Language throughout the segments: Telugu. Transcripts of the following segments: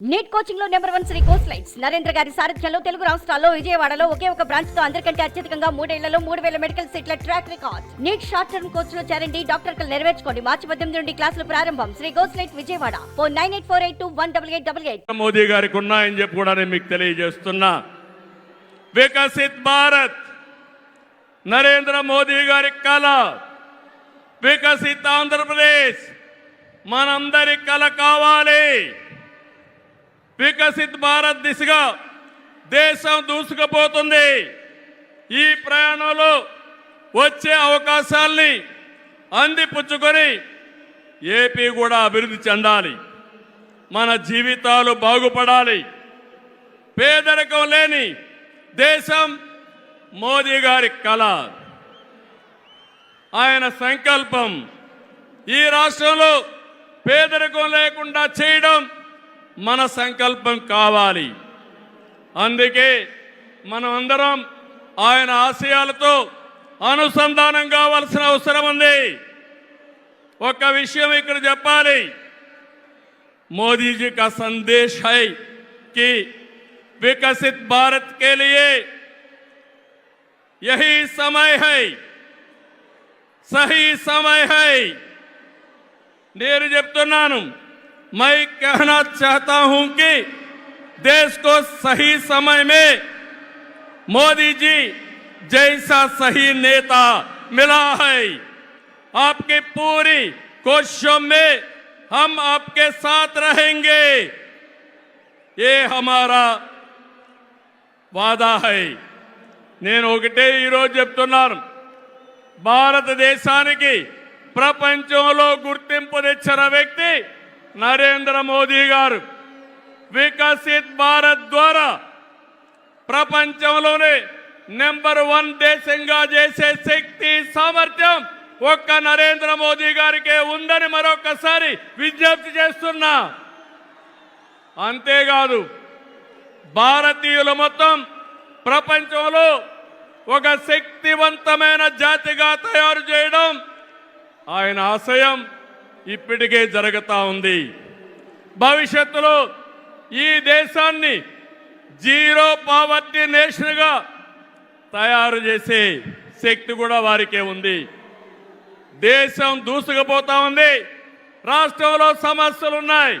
Neat కోచింగ్లో number one Sri course lights Narendra గారి సారథ్యంలో తెలుగు రాష్ట్రాల్లో విజయవాడలో ఒకే ఒక బ్రాంచ్తో అందరికంటే అత్యధికంగా మూడేళ్ళలో మూడు వేల మెడికల్ సీట్ల track record NEET short term కోర్స్లో చేరండి డాక్టర్ కలు నెరవేర్చుకోండి. మార్చి పద్దెనిమిది నుండి క్లాసులు ప్రారంభం. Sri course light Vijayawada. Four nine eight four eight two one double eight double eight. Modi గారికి ఉన్నాయని చెప్పి కూడా నేను మీకు తెలియజేస్తున్నా. వికసిత్ భారత్. నరేంద్ర మోదీ గారి కళ. వికసిత్ ఆంధ్రప్రదేశ్. మనందరి కళ కావాలి. వికసిత్ భారత్ దిశగా దేశం దూసుకుపోతుంది. ఈ ప్రయాణంలో వచ్చే అవకాశాల్ని అందిపుచ్చుకొని ఏపీ కూడా అభివృద్ధి చెందాలి. మన జీవితాలు బాగుపడాలి. పేదరికం లేని దేశం మోదీ గారి కళ. ఆయన సంకల్పం ఈ రాష్ట్రంలో పేదరికం లేకుండా చేయడం మన సంకల్పం కావాలి. అందుకే మనం అందరం ఆయన ఆశయాలతో అనుసంధానం కావాల్సిన అవసరం ఉంది. ఒక విషయం ఇక్కడ చెప్పాలి. మోదీజీ కా సందేశ్ హై కి వికసిత్ భారత్ కే లియే సమయ హై సహీ సమయ హై. నేను చెప్తున్నాను मैं कहना चाहता हूं कि देश को सही समय में मोदी जी जैसा सही नेता मिला है आपकी पूरी कोशिशों में हम आपके साथ रहेंगे ये हमारा వాదా హై నేను ఒకటే ఈరోజు చెప్తున్నాను భారతదేశానికి ప్రపంచంలో గుర్తింపు తెచ్చిన వ్యక్తి నరేంద్ర మోదీ గారు వికసిత్ భారత్ ద్వారా ప్రపంచంలోనే నెంబర్ వన్ దేశంగా చేసే శక్తి సామర్థ్యం ఒక్క నరేంద్ర మోదీ గారికే ఉందని మరొకసారి విజ్ఞప్తి చేస్తున్నా. అంతేకాదు భారతీయులు మొత్తం ప్రపంచంలో ఒక శక్తివంతమైన జాతిగా తయారు చేయడం ఆయన ఆశయం. ఇప్పటికే జరుగుతూ ఉంది. భవిష్యత్తులో ఈ దేశాన్ని జీరో పావర్టీ నేషన్గా తయారు చేసే శక్తి కూడా వారికే ఉంది. దేశం దూసుకుపోతా ఉంది. రాష్ట్రంలో సమస్యలు ఉన్నాయి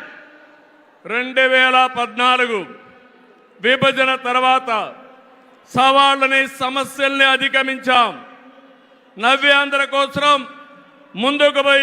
రెండు వేల పద్నాలుగు విభజన తర్వాత సవాళ్ళని సమస్యల్ని అధిగమించాం. నవ్యాంధ్ర కోసం ముందుకు పోయి